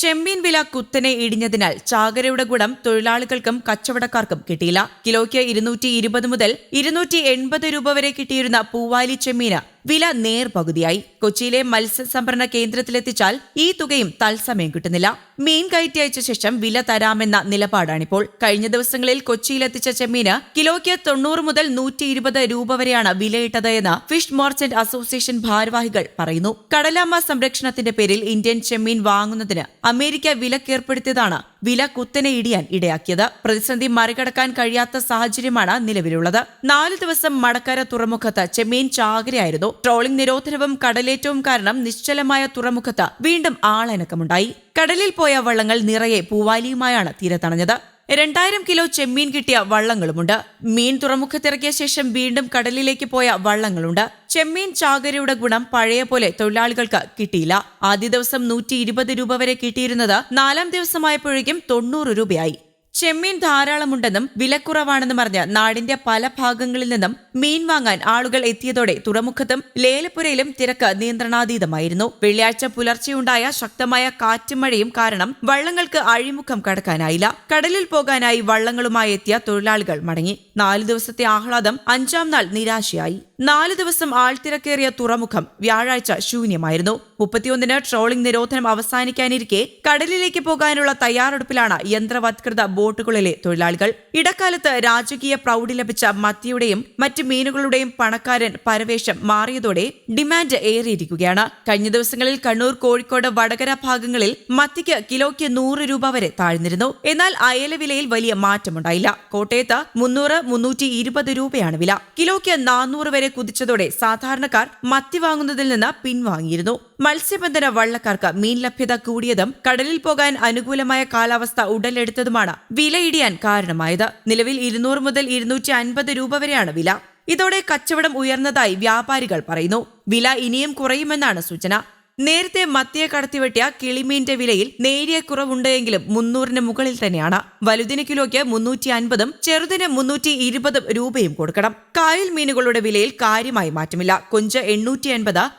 ചെമ്മീൻ വില കുത്തനെ ഇടിഞ്ഞതിനാൽ ചാകരയുടെ ഗുണം തൊഴിലാളികൾക്കും കച്ചവടക്കാർക്കും കിട്ടിയില്ല. കിലോയ്ക്ക് ഇരുന്നൂറ്റി ഇരുപത് മുതൽ ഇരുന്നൂറ്റി എൺപത് രൂപ വരെ കിട്ടിയിരുന്ന പൂവാലി ചെമ്മീന് വില നേർപകുതിയായി കൊച്ചിയിലെ മത്സ്യസംഭരണ കേന്ദ്രത്തിലെത്തിച്ചാൽ ഈ തുകയും തത്സമയം കിട്ടുന്നില്ല. മീൻ കയറ്റി അയച്ച ശേഷം വില തരാമെന്ന നിലപാടാണിപ്പോൾ. കഴിഞ്ഞ ദിവസങ്ങളിൽ കൊച്ചിയിലെത്തിച്ച ചെമ്മീന് കിലോയ്ക്ക് തൊണ്ണൂറ് മുതൽ നൂറ്റി ഇരുപത് രൂപ വരെയാണ് വിലയിട്ടത് എന്ന് ഫിഷ് മോർച്ചന്റ് അസോസിയേഷൻ ഭാരവാഹികൾ പറയുന്നു. കടലാമ സംരക്ഷണത്തിന്റെ പേരിൽ ഇന്ത്യൻ ചെമ്മീൻ വാങ്ങുന്നതിന് അമേരിക്ക വിലക്കേർപ്പെടുത്തിയതാണ് വില കുത്തനെ ഇടിയാൻ ഇടയാക്കിയത്. പ്രതിസന്ധി മറികടക്കാൻ കഴിയാത്ത സാഹചര്യമാണ് നിലവിലുള്ളത്. നാല് ദിവസം മടക്കര തുറമുഖത്ത് ചെമ്മീൻ ചാകരയായിരുന്നു. ട്രോളിംഗ് നിരോധനവും കടലേറ്റവും കാരണം നിശ്ചലമായ തുറമുഖത്ത് വീണ്ടും ആളനക്കമുണ്ടായി. കടലിൽ പോയ വള്ളങ്ങൾ നിറയെ പൂവാലിയുമായാണ് തീരത്തണഞ്ഞത് രണ്ടായിരം കിലോ ചെമ്മീൻ കിട്ടിയ വള്ളങ്ങളുമുണ്ട്. മീൻ തുറമുഖത്തിറക്കിയ ശേഷം വീണ്ടും കടലിലേക്ക് പോയ വള്ളങ്ങളുണ്ട്. ചെമ്മീൻ ചാകരയുടെ ഗുണം പഴയ പോലെ തൊഴിലാളികൾക്ക് കിട്ടിയില്ല. ആദ്യ ദിവസം നൂറ്റി ഇരുപത് രൂപ വരെ കിട്ടിയിരുന്നത് നാലാം ദിവസമായപ്പോഴേക്കും തൊണ്ണൂറ് രൂപയായി. ചെമ്മീൻ ധാരാളമുണ്ടെന്നും വിലക്കുറവാണെന്നും അറിഞ്ഞ് നാടിന്റെ പല ഭാഗങ്ങളിൽ നിന്നും മീൻ വാങ്ങാൻ ആളുകൾ എത്തിയതോടെ തുറമുഖത്തും ലേലപ്പുരയിലും തിരക്ക് നിയന്ത്രണാതീതമായിരുന്നു. വെള്ളിയാഴ്ച പുലർച്ചെയുണ്ടായ ശക്തമായ കാറ്റും മഴയും കാരണം വള്ളങ്ങൾക്ക് അഴിമുഖം കടക്കാനായില്ല. കടലിൽ പോകാനായി വള്ളങ്ങളുമായി എത്തിയ തൊഴിലാളികൾ മടങ്ങി. നാല് ദിവസത്തെ ആഹ്ലാദം അഞ്ചാം നാൾ നിരാശയായി. നാല് ദിവസം ആൾത്തിരക്കേറിയ തുറമുഖം വ്യാഴാഴ്ച ശൂന്യമായിരുന്നു. മുപ്പത്തിയൊന്നിന് ട്രോളിംഗ് നിരോധനം അവസാനിക്കാനിരിക്കെ കടലിലേക്ക് പോകാനുള്ള തയ്യാറെടുപ്പിലാണ് യന്ത്രവത്കൃത ബോട്ടുകളിലെ തൊഴിലാളികൾ. ഇടക്കാലത്ത് രാജകീയ പ്രൗഢി ലഭിച്ച മത്തിയുടെയും മറ്റ് മീനുകളുടെയും പണക്കാരൻ പരവേഷം മാറിയതോടെ ഡിമാൻഡ് ഏറിയിരിക്കുകയാണ്. കഴിഞ്ഞ ദിവസങ്ങളിൽ കണ്ണൂർ കോഴിക്കോട് വടകര ഭാഗങ്ങളിൽ മത്തിക്ക് കിലോയ്ക്ക് നൂറ് രൂപ വരെ താഴ്ന്നിരുന്നു. എന്നാൽ അയല വിലയിൽ വലിയ മാറ്റമുണ്ടായില്ല. കോട്ടയത്ത് മുന്നൂറ് മുന്നൂറ്റി ഇരുപത് രൂപയാണ് വില. കിലോയ്ക്ക് നാനൂറ് വരെ കുതിച്ചതോടെ സാധാരണക്കാർ മത്തി വാങ്ങുന്നതിൽ നിന്ന് പിൻവാങ്ങിയിരുന്നു. മത്സ്യബന്ധന വള്ളക്കാർക്ക് മീൻ ലഭ്യത കൂടിയതും കടലിൽ പോകാൻ അനുകൂലമായ കാലാവസ്ഥ ഉടലെടുത്തതുമാണ് വില ഇടിയാൻ കാരണമായത്. നിലവിൽ ഇരുന്നൂറ് മുതൽ ഇരുന്നൂറ്റി അൻപത് രൂപ വരെയാണ് വില. ഇതോടെ കച്ചവടം ഉയർന്നതായി വ്യാപാരികൾ പറയുന്നു. വില ഇനിയും കുറയുമെന്നാണ് സൂചന. നേരത്തെ മത്തിയെ കടത്തിവെട്ടിയ കിളിമീന്റെ വിലയിൽ നേരിയ കുറവുണ്ടെങ്കിലും മുന്നൂറിന് മുകളിൽ തന്നെയാണ്. വലുതിന് കിലോയ്ക്ക് മുന്നൂറ്റി അൻപതും ചെറുതിന് മുന്നൂറ്റി ഇരുപതും രൂപയും കൊടുക്കണം. കായൽ മീനുകളുടെ വിലയിൽ കാര്യമായി മാറ്റമില്ല. കൊഞ്ച് എണ്ണൂറ്റി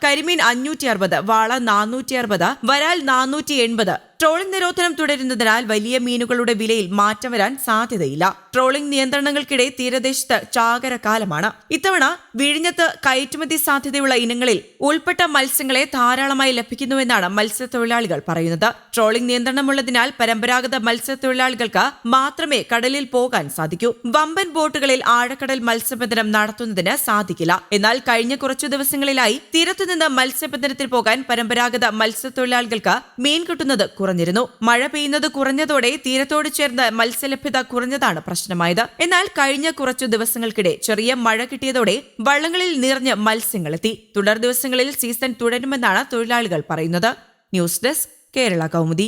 കരിമീൻ അഞ്ഞൂറ്റി അറുപത് വാള നാനൂറ്റി അറുപത് വരാൽ നാനൂറ്റി എൺപത് ട്രോളിംഗ് നിരോധനം തുടരുന്നതിനാൽ വലിയ മീനുകളുടെ വിലയിൽ മാറ്റം വരാൻ സാധ്യതയില്ല. ട്രോളിംഗ് നിയന്ത്രണങ്ങൾക്കിടെ തീരദേശത്ത് ചാകര കാലമാണ്. ഇത്തവണ വിഴിഞ്ഞത്ത് കയറ്റുമതി സാധ്യതയുള്ള ഇനങ്ങളിൽ ഉൾപ്പെട്ട മത്സ്യങ്ങളെ ധാരാളമായി ലഭിക്കുന്നുവെന്നാണ് മത്സ്യത്തൊഴിലാളികൾ പറയുന്നത്. ട്രോളിംഗ് നിയന്ത്രണമുള്ളതിനാൽ പരമ്പരാഗത മത്സ്യത്തൊഴിലാളികൾക്ക് മാത്രമേ കടലിൽ പോകാൻ സാധിക്കൂ. വമ്പൻ ബോട്ടുകളിൽ ആഴക്കടൽ മത്സ്യബന്ധനം നടത്തുന്നതിന് സാധിക്കില്ല. എന്നാൽ കഴിഞ്ഞ കുറച്ചു ദിവസങ്ങളിലായി തീരത്തുനിന്ന് മത്സ്യബന്ധനത്തിൽ പോകാൻ പരമ്പരാഗത മത്സ്യത്തൊഴിലാളികൾക്ക് മീൻ കിട്ടുന്നത് കുറഞ്ഞിരുന്നു. മഴ പെയ്യുന്നത് കുറഞ്ഞതോടെ തീരത്തോട് ചേർന്ന് മത്സ്യലഭ്യത കുറഞ്ഞതാണ് പ്രശ്നമായത്. എന്നാൽ കഴിഞ്ഞ കുറച്ചു ദിവസങ്ങൾക്കിടെ ചെറിയ മഴ കിട്ടിയതോടെ വള്ളങ്ങളിൽ നിറഞ്ഞ് മത്സ്യങ്ങളെത്തി തുടർ ദിവസങ്ങളിൽ സീസൺ തുടരുമെന്നാണ് തൊഴിലാളികൾ പറയുന്നത്. News desk Kerala Kaumudi.